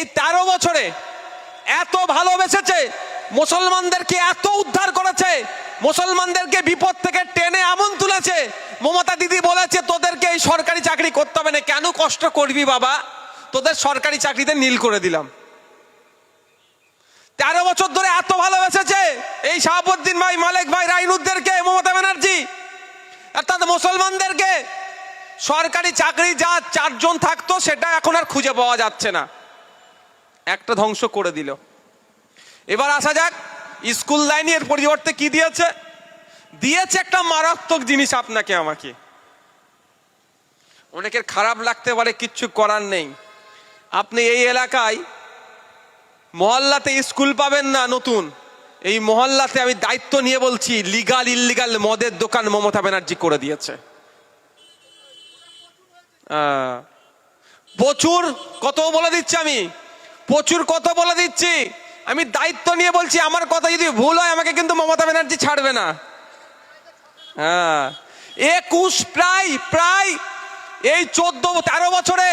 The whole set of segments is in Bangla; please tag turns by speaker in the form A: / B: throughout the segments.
A: এই তেরো বছরে এত ভালোবেসেছে, মুসলমানদেরকে এত উদ্ধার করেছে, মুসলমানদেরকে বিপদ থেকে টেনে এমন তুলেছে। মমতা দিদি বলেছে, তোদেরকে এই সরকারি চাকরি করতে হবে না, কেন কষ্ট করবি বাবা? তোদের সরকারি চাকরিতে নীল করে দিলাম। তেরো বছর ধরে এত ভালোবেসেছে, এই শাহাবুদ্দিন ভাই, মালিক ভাই, রাইনুদ্দেরকে, মমতা ব্যানার্জি, অর্থাৎ মুসলমানদেরকে সরকারি চাকরি, যা চারজন থাকতো, সেটা এখন আর খুঁজে পাওয়া যাচ্ছে না। একটা ধ্বংস করে দিল। এবার আসা যাক স্কুল লাইনে এর পরিবর্তে কি দিয়েছে? দিয়েছে একটা মারাত্মক জিনিস আপনাকে, আমাকে। অনেকের খারাপ লাগতে পারে, কিচ্ছু করার নেই। আপনি এই এলাকায় মহল্লাতে স্কুল পাবেন না, নতুন। এই মহল্লাতে আমি দায়িত্ব নিয়ে বলছি লিগাল ইল্লিগাল মদের দোকান মমতা ব্যানার্জি করে দিয়েছে। প্রচুর, কত বলে দিচ্ছি আমি? প্রচুর কথা বলে দিচ্ছি। আমি দায়িত্ব নিয়ে বলছি, আমার কথা যদি ভুল হয়, আমাকে কিন্তু মমতা ব্যানার্জি ছাড়বে না। হ্যাঁ। একুশ প্রায় প্রায় এই চোদ্দ, তেরো বছরে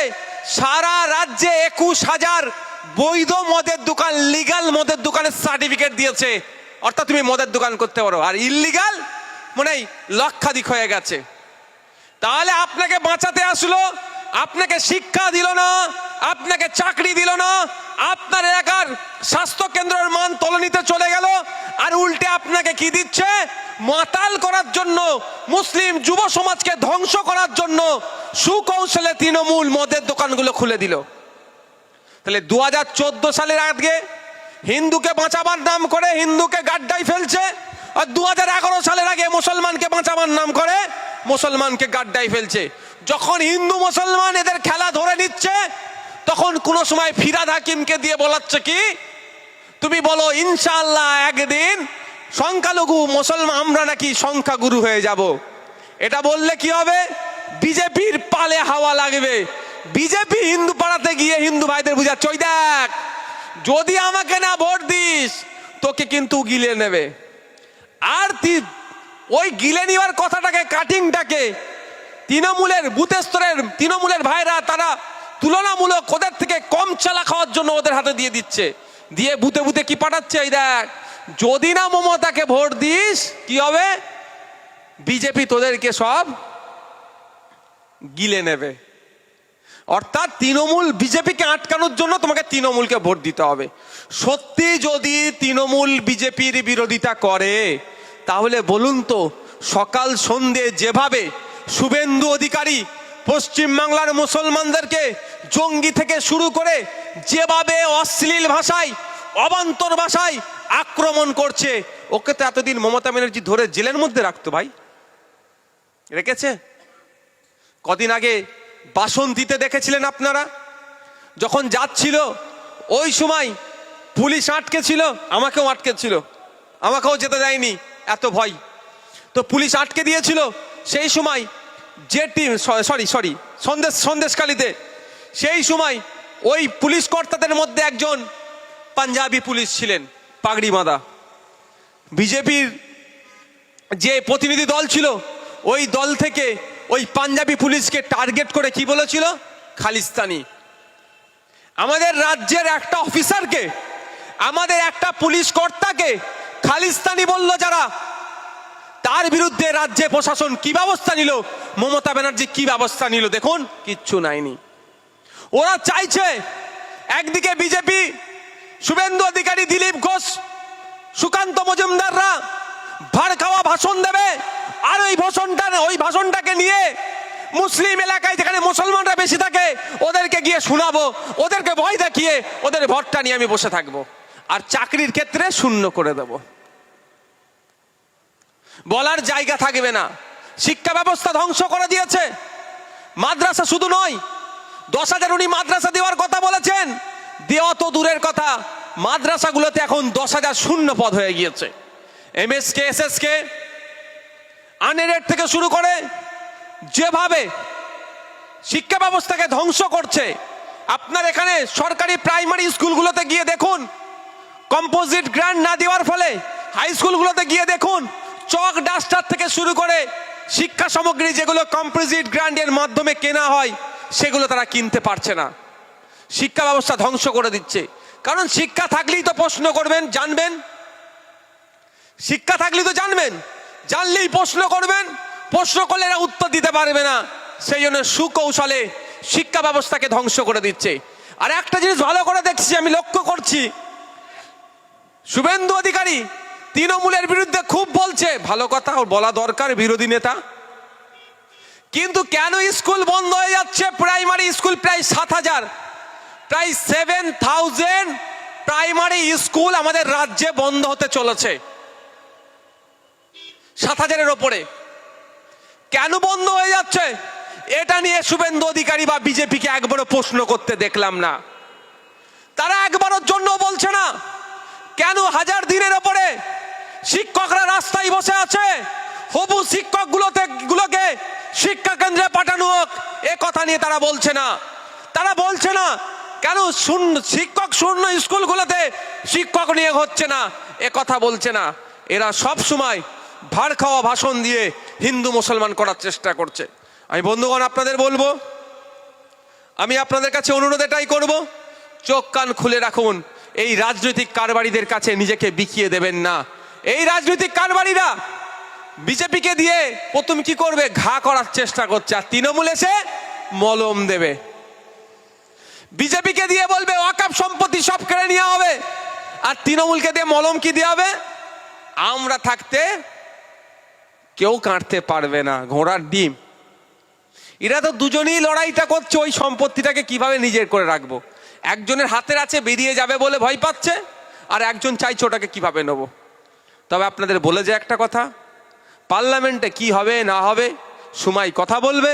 A: সারা রাজ্যে একুশ হাজার বৈধ মদের দোকান লিগাল মদের দোকানের সার্টিফিকেট দিয়েছে। অর্থাৎ তুমি মদের দোকান করতে পারো। আর ইল্লিগাল মানে লক্ষাধিক হয়ে গেছে। তাহলে আপনাকে বাঁচাতে আসলো, আপনাকে শিক্ষা দিল না, আপনাকে চাকরি দিল না আপনার এলাকার স্বাস্থ্য কেন্দ্রের মান তলনিতে চলে গেল আর উল্টে আপনাকে কি দিচ্ছে? মাতাল করার জন্য, মুসলিম যুব সমাজকে ধ্বংস করার জন্য সুকৌশলে তৃণমূল মদের দোকানগুলো খুলে দিল। তাহলে দু হাজার চোদ্দ সালের আগে হিন্দুকে বাঁচাবার নাম করে হিন্দুকে গাড্ডায় ফেলছে আর দু হাজার এগারো সালের আগে মুসলমানকে বাঁচাবার নাম করে মুসলমানকে গাড্ডায় ফেলছে। যখন হিন্দু মুসলমান এদের খেলা ধরে নিচ্ছে তখন কোনো সময় ফিরাদ হাকিমকে দিয়ে বলাচ্ছে কি? তুমি বলো ইনশাল্লাহ একদিন সংখ্যালঘু মুসলমান, আমরা নাকি সংখ্যাগুরু হয়ে যাব। এটা বললে কি হবে? বিজেপির পালে হাওয়া লাগবে। বিজেপি হিন্দু পাড়াতে গিয়ে হিন্দু ভাইদের বুঝাচ্ছে, ওই দেখ, যদি আমাকে না ভোট দিস, তোকে কিন্তু গিলে নেবে। আর ওই গিলে নেওয়ার কথাটাকে কাটিংটাকে তৃণমূলের বুথ স্তরের তৃণমূলের ভাইরা, তারা তুলনামূলক ওদের থেকে কম চালা খাওয়ার জন্য ওদের হাতে দিয়ে দিচ্ছে। দিয়ে বুথে বুথে কি পাঠাচ্ছে এই দেখ? যদি না মমতাকে ভোট দিস, কি হবে? বিজেপি তোদেরকে সব গিলে নেবে। অর্থাৎ তৃণমূল বিজেপিকে আটকানোর জন্য তোমাকে তৃণমূলকে ভোট দিতে হবে। সত্যি যদি তৃণমূল বিজেপির বিরোধিতা করে, তাহলে বলুন তো, সকাল সন্ধে যেভাবে শুভেন্দু অধিকারী পশ্চিমবাংলার মুসলমানদেরকে জঙ্গি থেকে শুরু করে যেভাবে অশ্লীল ভাষায়, অবান্তর ভাষায় আক্রমণ করছে, ওকে তো এতদিন মমতা ব্যানার্জি ধরে জেলের মধ্যে রাখতো ভাই। রেখেছে? কদিন আগে বাসন্তীতে দেখেছিলেন আপনারা? যখন যাচ্ছিল, ওই সময় পুলিশ আটকে ছিল আমাকেও আটকে ছিল আমাকেও যেতে দেয়নি, এত ভয়। তো পুলিশ আটকে দিয়েছিল, সেই সময় যে টিম সরি সরি সন্দেশ সন্দেশকালীতে সেই সময় ওই পুলিশ কর্তাদের মধ্যে একজন পাঞ্জাবি পুলিশ ছিলেন, পাগড়ি বাঁধা। বিজেপির যে প্রতিনিধি দল ছিল, ওই দল থেকে ওই পাঞ্জাবি পুলিশকে টার্গেট করে কি বলেছিল? খালিস্তানি। আমাদের রাজ্যের একটা অফিসারকে, আমাদের একটা পুলিশ কর্তাকে খালিস্তানি বলল যারা তার বিরুদ্ধে রাজ্যে প্রশাসন কি ব্যবস্থা নিল? মমতা ব্যানার্জি কি ব্যবস্থা নিল? দেখুন। কিচ্ছু নাইনি। ওরা চাইছে একদিকে বিজেপি শুভেন্দু অধিকারী দিলীপ ঘোষ সুকান্ত মজুমদাররা ভার খাওয়া ভাষণ দেবে আর ওই ভাষণটা ওই ভাষণটাকে নিয়ে মুসলিম এলাকায় যেখানে মুসলমানরা বেশি থাকে ওদেরকে গিয়ে শোনাবো ওদেরকে ভয় দেখিয়ে ওদের ভোটটা নিয়ে আমি বসে থাকব। আর চাকরির ক্ষেত্রে শূন্য করে দেব। বলার জায়গা থাকবে না। শিক্ষা ব্যবস্থা ধ্বংস করে দিয়েছে। মাদ্রাসা শুধু নয়, দশ হাজার উনি মাদ্রাসা দেওয়ার কথা বলেছেন। দেওয়া তো দূরের কথা। মাদ্রাসাগুলোতে এখন দশ হাজার শূন্য পদ হয়ে গিয়েছে। M S K S MSK SSK unaided থেকে শুরু করে যেভাবে শিক্ষা ব্যবস্থাকে ধ্বংস করছে, আপনার এখানে সরকারি প্রাইমারি স্কুলগুলোতে গিয়ে দেখুন কম্পোজিট গ্রান্ট না দেওয়ার ফলে হাই স্কুলগুলোতে গিয়ে দেখুন চক ডাস্টার থেকে শুরু করে শিক্ষা সামগ্রী যেগুলো কম্পোজিট গ্রান্টের মাধ্যমে কেনা হয়, সেগুলো তারা কিনতে পারছে না। শিক্ষা ব্যবস্থা ধ্বংস করে দিচ্ছে। কারণ শিক্ষা থাকলেই তো প্রশ্ন করবেন, জানবেন? শিক্ষা থাকলেই তো জানবেন। জানলেই প্রশ্ন করবেন, প্রশ্ন করলে এরা উত্তর দিতে পারবে না। সেই জন্য সুকৌশলে শিক্ষা ব্যবস্থাকে ধ্বংস করে দিচ্ছে। আর একটা জিনিস ভালো করে দেখছি, আমি লক্ষ্য করছি। শুভেন্দু অধিকারী তৃণমূলের বিরুদ্ধে খুব বলছে। ভালো কথা বলা দরকার, বিরোধী নেতা। কিন্তু কেন স্কুল বন্ধ হয়ে যাচ্ছে? প্রাইমারি স্কুল প্রায় সাত হাজার। প্রায় সেভেন থাউজেন্ড প্রাইমারি স্কুল আমাদের রাজ্যে বন্ধ হতে চলেছে। সাত হাজারের ওপরে। কেন বন্ধ হয়ে যাচ্ছে? এটা নিয়ে শুভেন্দু অধিকারী বা বিজেপিকে একবারও প্রশ্ন করতে দেখলাম না। তারা একবারের জন্য বলছে না। কেন হাজার দিনের ওপরে? শিক্ষকরা রাস্তায় বসে আছে। হবু শিক্ষকগুলোতে গুলোকে শিক্ষা কেন্দ্রে পাঠানো হোক। এ কথা নিয়ে তারা বলছে না। তারা বলছে না, কেন শূন্য শিক্ষক শূন্য স্কুলগুলোতে শিক্ষক নিয়ে হচ্ছে না? এ কথা বলছে না। এরা সব সময় ভার খাওয়া ভাষণ দিয়ে হিন্দু মুসলমান করার চেষ্টা করছে। আমি বন্ধুগণ, আপনাদের বলব, আমি আপনাদের কাছে অনুরোধ এটাই করব, চোখ কান খুলে রাখুন, এই রাজনৈতিক কারবারিদের কাছে নিজেকে বিকিয়ে দেবেন না। এই রাজনৈতিক কারবারিরা বিজেপিকে দিয়ে প্রথম কি করবে? ঘা করার চেষ্টা করছে আর তৃণমূল এসে মলম দেবে। বিজেপিকে দিয়ে বলবে ওয়াকাপ সম্পত্তি সব কেড়ে নেওয়া হবে। আর তৃণমূলকে দিয়ে মলম কি দেওয়া হবে? আমরা থাকতে কেউ কাটতে পারবে না, ঘোড়ার ডিম। এরা তো দুজনেই লড়াইটা করছে, ওই সম্পত্তিটাকে কীভাবে নিজের করে রাখব? একজনের হাতের আছে, বেরিয়ে যাবে বলে ভয় পাচ্ছে, আর একজন চাইছে ওটাকে কীভাবে নেব? তবে আপনাদের বলে যে একটা কথা, পার্লামেন্টে কি হবে, না হবে সময় কথা বলবে,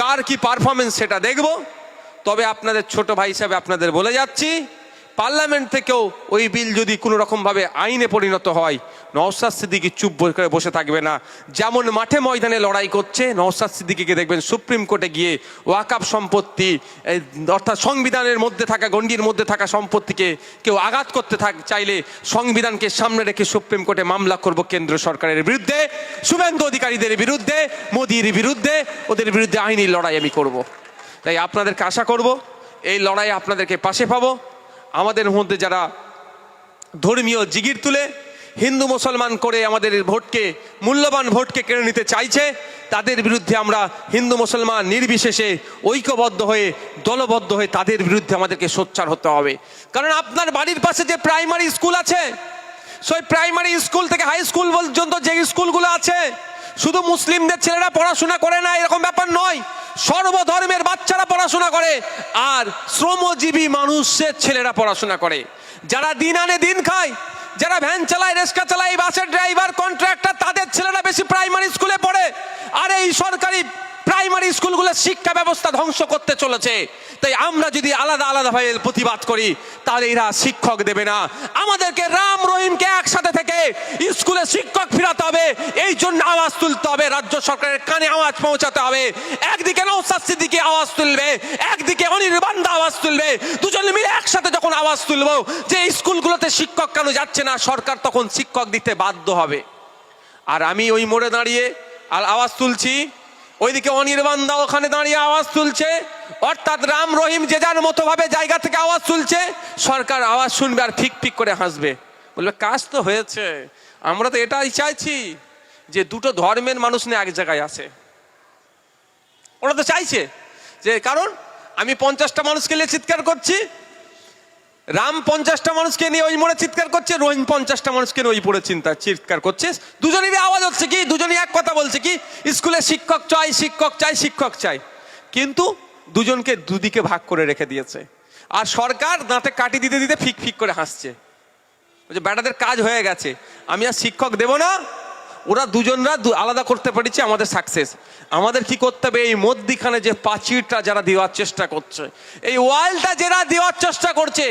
A: কার কি পারফরমেন্স সেটা দেখব, তবে আপনাদের ছোট ভাই হিসাবে আপনাদের বলে যাচ্ছি পার্লামেন্ট থেকেও ওই বিল যদি কোনো রকমভাবে আইনে পরিণত হয় নওসাদ সিদ্দিকি চুপ করে বসে থাকবে না। যেমন মাঠে ময়দানে লড়াই করছে নওসাদ সিদ্দিকিকে দেখবেন সুপ্রিম কোর্টে গিয়ে ওয়াকাপ সম্পত্তি অর্থাৎ সংবিধানের মধ্যে থাকা, গণ্ডির মধ্যে থাকা সম্পত্তিকে কেউ আঘাত করতে থাক, চাইলে সংবিধানকে সামনে রেখে সুপ্রিম কোর্টে মামলা করব কেন্দ্র সরকারের বিরুদ্ধে, শুভেন্দু অধিকারীদের বিরুদ্ধে, মোদির বিরুদ্ধে, ওদের বিরুদ্ধে আইনি লড়াই আমি করব। তাই আপনাদেরকে আশা করব, এই লড়াই আপনাদেরকে পাশে পাবো। আমাদের মধ্যে যারা ধর্মীয় জিগির তুলে হিন্দু মুসলমান করে আমাদের ভোটকে, মূল্যবান ভোটকে কেড়ে নিতে চাইছে, তাদের বিরুদ্ধে আমরা হিন্দু মুসলমান নির্বিশেষে ঐক্যবদ্ধ হয়ে, দলবদ্ধ হয়ে তাদের বিরুদ্ধে আমাদেরকে সোচ্চার হতে হবে। কারণ আপনার বাড়ির পাশে যে প্রাইমারি স্কুল আছে, সেই প্রাইমারি স্কুল থেকে হাই স্কুল পর্যন্ত যে স্কুলগুলো আছে শুধু মুসলিমদের ছেলেরা পড়াশোনা করে না, এরকম ব্যাপার নয়। সর্বধর্মের বাচ্চারা পড়াশোনা করে, আর শ্রমজীবী মানুষের ছেলেরা পড়াশোনা করে। যারা দিন আনে দিন খায়, যারা ভ্যান চালায়, রেস্কা চালায়, বাসের ড্রাইভার, কন্ট্রাক্টর, তাদের ছেলেরা বেশি প্রাইমারি স্কুলে পড়ে। আর এই সরকারি প্রাইমারি স্কুলগুলোর শিক্ষা ব্যবস্থা ধ্বংস করতে চলেছে। তাই আমরা যদি আলাদা আলাদাভাবে প্রতিবাদ করি, তাহলে এরা শিক্ষক দেবে না। আমাদেরকে রাম, রহিমকে একসাথে থেকে স্কুলে শিক্ষক ফিরাতে হবে। এই জন্য আওয়াজ তুলতে হবে। রাজ্য সরকারের কানে আওয়াজ পৌঁছাতে হবে। একদিকে নৌসাদ আওয়াজ তুলবে, একদিকে অনির্বান্ধ আওয়াজ তুলবে। দুজনে মিলে একসাথে যখন আওয়াজ তুলবো যে স্কুলগুলোতে শিক্ষক কেন যাচ্ছে না, সরকার তখন শিক্ষক দিতে বাধ্য হবে। আর আমি ওই মোড়ে দাঁড়িয়ে আর আওয়াজ তুলছি। ওইদিকে অনির্বাণ দা ওখানে দাঁড়িয়ে আওয়াজ তুলছে। অর্থাৎ রাম রহিম যে যার মতো ভাবে জায়গা থেকে আওয়াজ তুলছে, সরকার আওয়াজ শুনবে আর ফিক ফিক করে হাসবে। বলবে, কাজ তো হয়েছে। আমরা তো এটাই চাইছি যে দুটো ধর্মের মানুষ নিয়ে এক জায়গায় আসে। ওরা তো চাইছে যে, কারণ আমি পঞ্চাশটা মানুষকে নিয়ে চিৎকার করছি রাম পঞ্চাশটা মানুষকে নিয়ে ওই মোড়ে চিৎকার করছে রহিম পঞ্চাশটা মানুষকে নিয়ে ওই পড়ে চিন্তা, চিৎকার করছে। দুজনেরই আওয়াজ হচ্ছে কি, দুজনেই এক কথা বলছে কি, স্কুলে শিক্ষক চাই শিক্ষক চাই শিক্ষক চাই। কিন্তু দুজনকে দুদিকে ভাগ করে রেখে দিয়েছে। আর সরকার দাঁতে কাটি দিতে দিতে ফিক ফিক করে হাসছে। বেটাদের কাজ হয়ে গেছে। আমি আর শিক্ষক দেব না ওরা দুজনরা আলাদা করতে পেরেছে আমাদের সাকসেস আমাদের কি করতে হবে? এই মধ্যিখানে যে পাঁচিরটা যারা দেওয়ার চেষ্টা করছে, এই ওয়ালটা যারা দেওয়ার চেষ্টা করছে,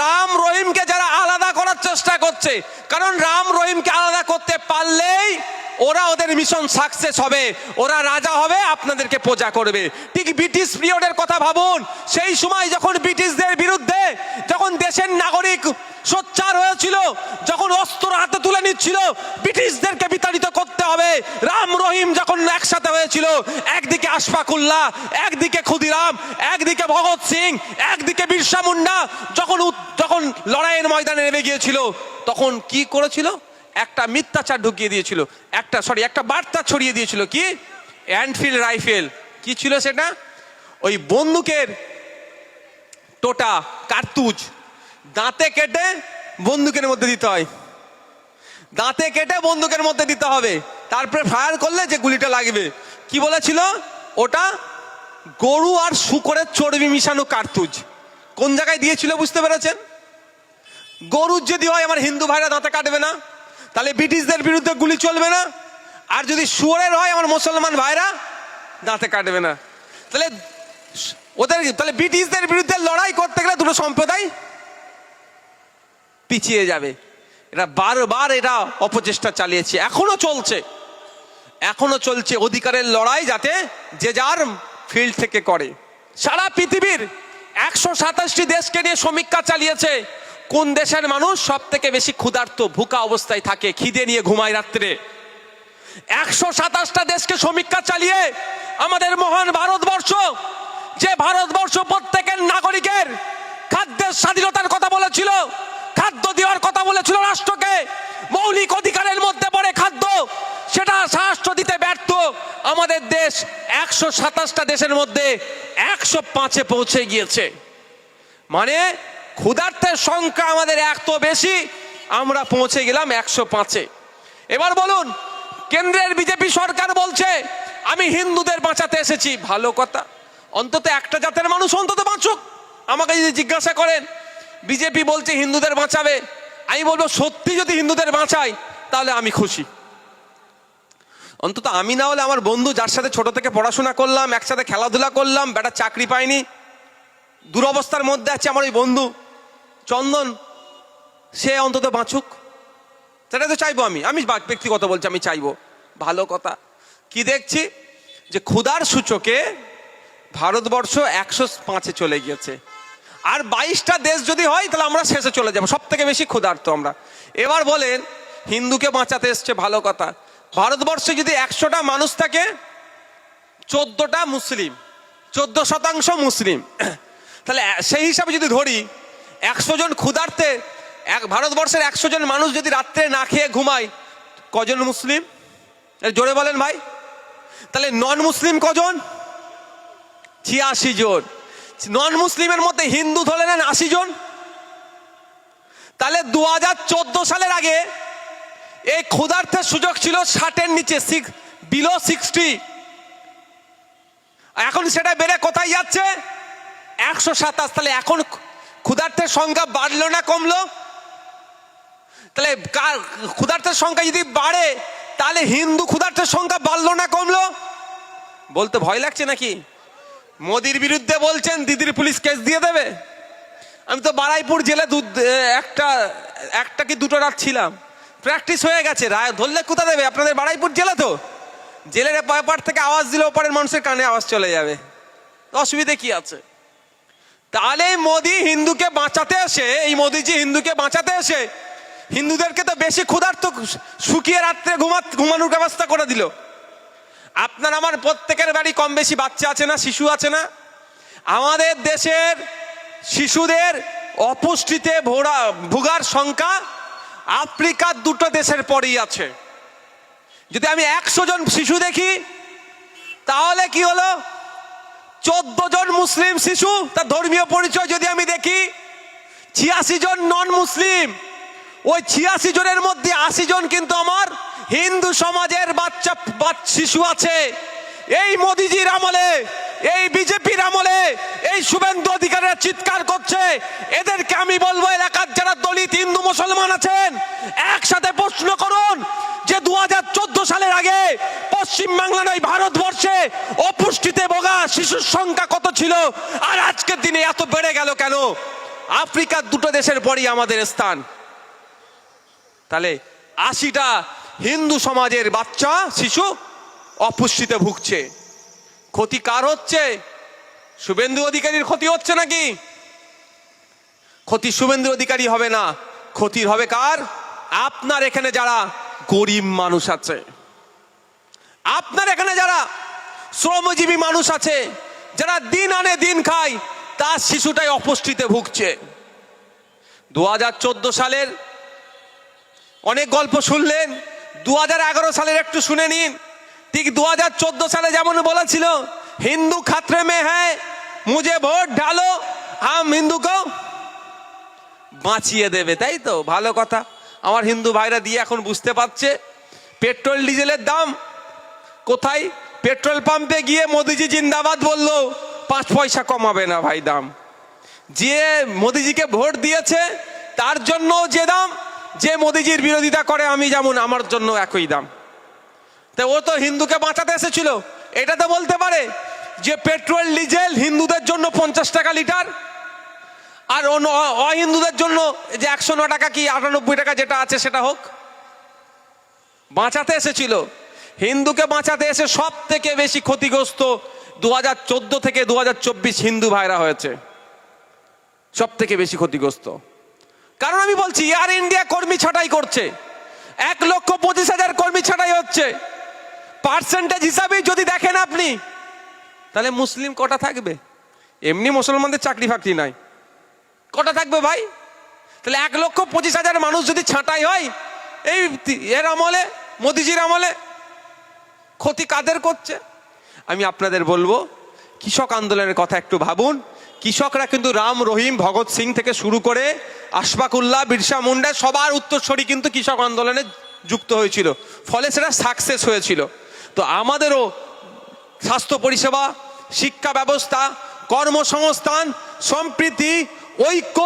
A: রাম রহিমকে যারা আলাদা করার চেষ্টা করছে, কারণ রাম রহিমকে আলাদা করতে পারলেই ওরা ওদের মিশন সাকসেস হবে, ওরা রাজা হবে, আপনাদেরকে পূজা করবে। ঠিক ব্রিটিশ পিরিয়ডের কথা ভাবুন, সেই সময় যখন ব্রিটিশদের বিরুদ্ধে, যখন দেশের নাগরিক সোচ্চার হয়েছিল, যখন অস্ত্র হাতে তুলে নিচ্ছিল, ব্রিটিশদেরকে বিতাড়িত করতে হবে। রাম, রহিম যখন একসাথে হয়েছিল, একদিকে আশফাকুল্লাহ, একদিকে ক্ষুদিরাম, একদিকে ভগৎ সিং, একদিকে বিরসা মুন্ডা, যখন যখন লড়াইয়ের ময়দানে নেমে গিয়েছিল, তখন কি করেছিল? একটা মিথ্যাচার ঢুকিয়ে দিয়েছিল, একটা সরি একটা বার্তা ছড়িয়ে দিয়েছিল, কি? অ্যান্ডফিল্ড রাইফেল কি ছিল সেটা? ওই বন্দুকের টোটা, কার্তুজ। দাঁতে কেটে বন্দুকের মধ্যে দিতে হয়। দাঁতে কেটে বন্দুকের মধ্যে দিতে হবে। তারপরে ফায়ার করলে যে গুলিটা লাগবে। কি বলেছিল? ওটা গরু আর শুকরের চর্বি মিশানো কার্তুজ। কোন জায়গায় দিয়েছিল বুঝতে পেরেছেন? গরুর যদি হয়, আমার হিন্দু ভাইরা দাঁতে কাটবে না। তাহলে ব্রিটিশদের বিরুদ্ধে গুলি চলবে না। আর যদি শুয়োরের হয়, আমার মুসলমান ভাইরা দাঁতে কাটবে না। তাহলে ওদের তাহলে ব্রিটিশদের বিরুদ্ধে লড়াই করতে গেলে দুটো সম্প্রদায় পিছিয়ে যাবে। এটা বারবার এটা অপচেষ্টা চালিয়েছে। এখনও চলছে। এখনও চলছে অধিকারের লড়াই যাতে যে যার ফিল্ড থেকে করে। সারা পৃথিবীর একশো সাতাশটি দেশকে নিয়ে সমীক্ষা চালিয়েছে। কোন দেশের মানুষ সব থেকে বেশি ক্ষুধার্ত ভুকা অবস্থায় থাকে, খিদে নিয়ে ঘুমায় রাত্রে? একশো সাতাশটা দেশকে সমীক্ষা চালিয়ে আমাদের মহান ভারতবর্ষ, যে ভারতবর্ষ প্রত্যেকের নাগরিকের খাদ্যের স্বাধীনতার কথা বলেছিল খাদ্য দেওয়ার কথা বলেছিল রাষ্ট্রকে। মৌলিক অধিকারের মধ্যে পড়ে খাদ্য। সেটা রাষ্ট্র দিতে ব্যর্থ। আমাদের দেশ একশো সাতাশটা দেশের মধ্যে একশো পাঁচে পৌঁছে গিয়েছে। মানে ক্ষুধার্থের সংখ্যা আমাদের এত বেশি, আমরা পৌঁছে গেলাম একশো পাঁচে। এবার বলুন, কেন্দ্রের বিজেপি সরকার বলছে, আমি হিন্দুদের বাঁচাতে এসেছি। ভালো কথা। অন্তত একটা জাতের মানুষ অন্তত বাঁচুক। আমাকে যদি জিজ্ঞাসা করেন বিজেপি বলছে হিন্দুদের বাঁচাবে। আমি বলব, সত্যি যদি হিন্দুদের বাঁচাই তাহলে আমি খুশি। অন্তত আমি না হলে আমার বন্ধু যার সাথে ছোট থেকে পড়াশোনা করলাম, একসাথে খেলাধুলা করলাম, বেটা চাকরি পাইনি দুরবস্থার মধ্যে আছে আমার ওই বন্ধু, চন্দন, সে অন্তত বাঁচুক। সেটা তো চাইব আমি। আমি ব্যক্তিগত বলছি, আমি চাইব। ভালো কথা। কি দেখছি? যে ক্ষুধার সূচকে ভারতবর্ষ একশো পাঁচে চলে গিয়েছে। আর বাইশটা দেশ যদি হয়, তাহলে আমরা শেষে চলে যাব। সব থেকে বেশি ক্ষুধার্ত আমরা। এবার বলেন, হিন্দুকে বাঁচাতে এসছে ভালো কথা। ভারতবর্ষে যদি একশোটা মানুষ থাকে, চোদ্দটা মুসলিম, চোদ্দ শতাংশ মুসলিম। তাহলে সেই হিসাবে যদি ধরি, একশো জন ক্ষুধার্তে, এক ভারতবর্ষের একশো জন মানুষ যদি রাত্রে না খেয়ে ঘুমায়, কজন মুসলিম? জোরে বলেন ভাই। তাহলে নন মুসলিম কজন? ছিয়াশি জন। নন মুসলিমের মধ্যে হিন্দু ধরে নেন আশি জন। তাহলে দু হাজার চোদ্দ সালের আগে এই ক্ষুধার্থের সুযোগ ছিল ষাটের নিচে বিলো সিক্সটি এখন সেটা বেড়ে কোথায় যাচ্ছে? একশো সাতাশ। তাহলে এখন ক্ষুধার্থের সংখ্যা বাড়লো না, কমলো? তাহলে কার- ক্ষুধার্থের সংখ্যা যদি বাড়ে, তাহলে হিন্দু ক্ষুধার্থের সংখ্যা বাড়লো না, কমলো? বলতে ভয় লাগছে নাকি? মোদির বিরুদ্ধে বলছেন, দিদির পুলিশ কেস দিয়ে দেবে। আমি তো বারাইপুর জেলে দু একটা একটা কি দুটো রাত ছিলাম। প্র্যাকটিস হয়ে গেছে, রায় ধরলে কোথা দেবে? আপনাদের বারাইপুর জেলা তো। জেলের ব্যাপার থেকে আওয়াজ দিলে ওপারের মানুষের কানে আওয়াজ চলে যাবে। অসুবিধে কি আছে? তাহলে মোদি হিন্দুকে বাঁচাতে এসে, এই মোদিজি হিন্দুকে বাঁচাতে এসে, হিন্দুদেরকে তো বেশি ক্ষুধার্ত শুকিয়ে রাত্রে ঘুমা ঘুমানোর ব্যবস্থা করে দিল। আপনার আমার প্রত্যেকের বাড়ি কম বেশি বাচ্চা আছে না, শিশু আছে না? আমাদের দেশের শিশুদের অপুষ্টিতে ভোরা ভোগার সংখ্যা আফ্রিকার দুটো দেশের পরেই আছে। যদি আমি একশো জন শিশু দেখি, তাহলে কি হলো? চোদ্দ জন মুসলিম শিশু, তার ধর্মীয় পরিচয় যদি আমি দেখি, ছিয়াশি জন নন মুসলিম ওই ছিয়াশি জনের মধ্যে আশি জন কিন্তু আমার হিন্দু সমাজের বাচ্চা বাচ- শিশু আছে। এই মোদিজির আমলে, এই বিজেপির আমলে, এই শুভেন্দু অধিকারীরা চিৎকার করছে। এদেরকে আমি বলব, এলাকার যারা দলিত হিন্দু মুসলমান আছেন, একসাথে প্রশ্ন করুন যে দু হাজার চোদ্দ সালের আগে পশ্চিম বাংলা নয় ভারতবর্ষে অপুষ্টিতে ভোগা শিশুর সংখ্যা কত ছিল? আর আজকের দিনে এত বেড়ে গেল কেন? আফ্রিকার দুটো দেশের পরই আমাদের স্থান। তাহলে আশিটা হিন্দু সমাজের বাচ্চা, শিশু অপুষ্টিতে ভুগছে। ক্ষতি কার হচ্ছে? শুভেন্দু অধিকারীর ক্ষতি হচ্ছে নাকি? ক্ষতি শুভেন্দু অধিকারী হবে না। ক্ষতির হবে কার? আপনার এখানে যারা গরিব মানুষ আছে, আপনার এখানে যারা শ্রমজীবী মানুষ আছে, যারা দিন আনে দিন খায়, তার শিশুটাই অপুষ্টিতে ভুগছে। দু হাজার চোদ্দ সালের অনেক গল্প শুনলেন দু হাজার এগারো সালের একটু শুনে নিন। ঠিক দু হাজার চোদ্দ সালে যেমন বলেছিল, হিন্দু খাতরে মে হ্যায়, মুঝে ভোট ঢালো হাম হিন্দুকে বাঁচিয়ে দেবে। তাই তো? ভালো কথা। আমার হিন্দু ভাইরা দিয়ে এখন বুঝতে পারছে। পেট্রোল ডিজেলের দাম কোথায়? পেট্রোল পাম্পে গিয়ে মোদিজি জিন্দাবাদ বলল, পাঁচ পয়সা কমাবে না ভাই দাম। যে মোদিজিকে ভোট দিয়েছে, তার জন্য যে দাম যে মোদিজির বিরোধিতা করে, আমি যেমন আমার জন্য একই দাম। তো ও তো হিন্দুকে বাঁচাতে এসেছিল। এটা তো বলতে পারে যে পেট্রোল, ডিজেল হিন্দুদের জন্য পঞ্চাশ টাকা লিটার, আর অহিন্দুদের জন্য যে একশো ন টাকা কি আটানব্বই টাকা যেটা আছে সেটা হোক। বাঁচাতে এসেছিল। হিন্দুকে বাঁচাতে এসে সব থেকে বেশি ক্ষতিগ্রস্ত দু হাজার চোদ্দ থেকে দু হাজার চব্বিশ হিন্দু ভাইরা হয়েছে। সব থেকে বেশি ক্ষতিগ্রস্ত। কারণ আমি বলছি এয়ার ইন্ডিয়া কর্মী ছাঁটাই করছে। এক লক্ষ পঁচিশ হাজার কর্মী ছাঁটাই হচ্ছে। পার্সেন্টেজ হিসাবে যদি দেখেন আপনি, তাহলে মুসলিম কটা থাকবে? এমনি মুসলমানদের চাকরি ফাকরি নাই। কটা থাকবে ভাই? তাহলে এক লক্ষ পঁচিশ হাজার মানুষ যদি ছাঁটাই হয়, এই এর আমলে, মোদিজির আমলে, ক্ষতি কাদের করছে? আমি আপনাদের বলব, কৃষক আন্দোলনের কথা একটু ভাবুন। কৃষকরা কিন্তু রাম, রহিম, ভগৎ সিং থেকে শুরু করে আশফাকুল্লাহ, বিরসা মুন্ডা, সবার উত্তরসূরি কিন্তু কৃষক আন্দোলনে যুক্ত হয়েছিল। ফলে সেটা সাকসেস হয়েছিল। তো আমাদেরও স্বাস্থ্য পরিষেবা, শিক্ষা ব্যবস্থা, কর্মসংস্থান সম্প্রীতি, ঐক্য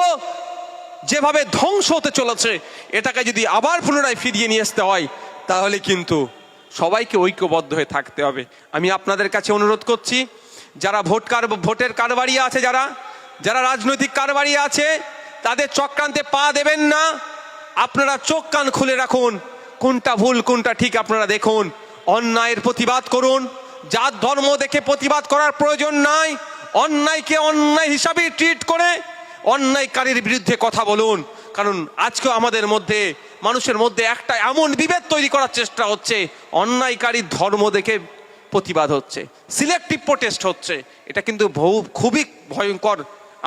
A: যেভাবে ধ্বংস হতে চলেছে, এটাকে যদি আবার পুনরায় ফিরিয়ে নিয়ে আসতে হয়, তাহলে কিন্তু সবাইকে ঐক্যবদ্ধ হয়ে থাকতে হবে। আমি আপনাদের কাছে অনুরোধ করছি যারা ভোট কার, ভোটের কারবারি আছে যারা যারা রাজনৈতিক কারবারি আছে, তাদের চক্রান্তে পা দেবেন না। আপনারা চোখ কান খুলে রাখুন, কোনটা ভুল, কোনটা ঠিক আপনারা দেখুন। অন্যায়ের প্রতিবাদ করুন। জাত ধর্ম দেখে প্রতিবাদ করার প্রয়োজন নাই, অন্যায়কে অন্যায় হিসাবে ট্রিট করে, অন্যায়কারীর বিরুদ্ধে কথা বলুন। কারণ আজকে আমাদের মধ্যে, মানুষের মধ্যে একটা এমন বিভেদ তৈরি করার চেষ্টা হচ্ছে, অন্যায়কারীর ধর্ম দেখে প্রতিবাদ হচ্ছে সিলেক্টিভ প্রোটেস্ট হচ্ছে। এটা কিন্তু বহু, খুবই ভয়ঙ্কর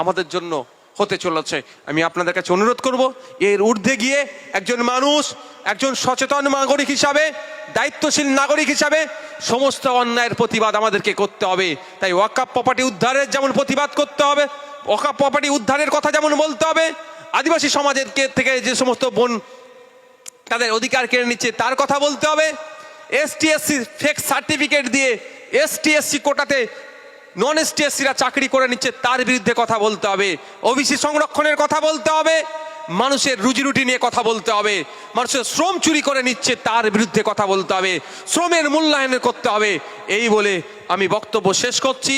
A: আমাদের জন্য হতে চলেছে। আমি আপনাদের কাছে অনুরোধ করব, এর ঊর্ধ্বে গিয়ে একজন মানুষ, একজন সচেতন নাগরিক হিসাবে, দায়িত্বশীল নাগরিক হিসাবে সমস্ত অন্যায়ের প্রতিবাদ আমাদেরকে করতে হবে। তাই ওয়াকাপ প্রপার্টি উদ্ধারের যেমন প্রতিবাদ করতে হবে, ওয়াকাপ প্রপার্টি উদ্ধারের কথা যেমন বলতে হবে, আদিবাসী সমাজের থেকে যে সমস্ত বন তাদের অধিকার কেড়ে নিচ্ছে তার কথা বলতে হবে। এসটিএসসি ফেক সার্টিফিকেট দিয়ে এসটিএসসি কোটাতে নন এসটিএসসিরা চাকরি করে নিচ্ছে, তার বিরুদ্ধে কথা বলতে হবে। ওবিসি সংরক্ষণের কথা বলতে হবে, মানুষের রুজি রুটি নিয়ে কথা বলতে হবে, মানুষের শ্রম চুরি করে নিচ্ছে, তার বিরুদ্ধে কথা বলতে হবে, শ্রমের মূল্যায়ন করতে হবে। এই বলে আমি বক্তব্য শেষ করছি।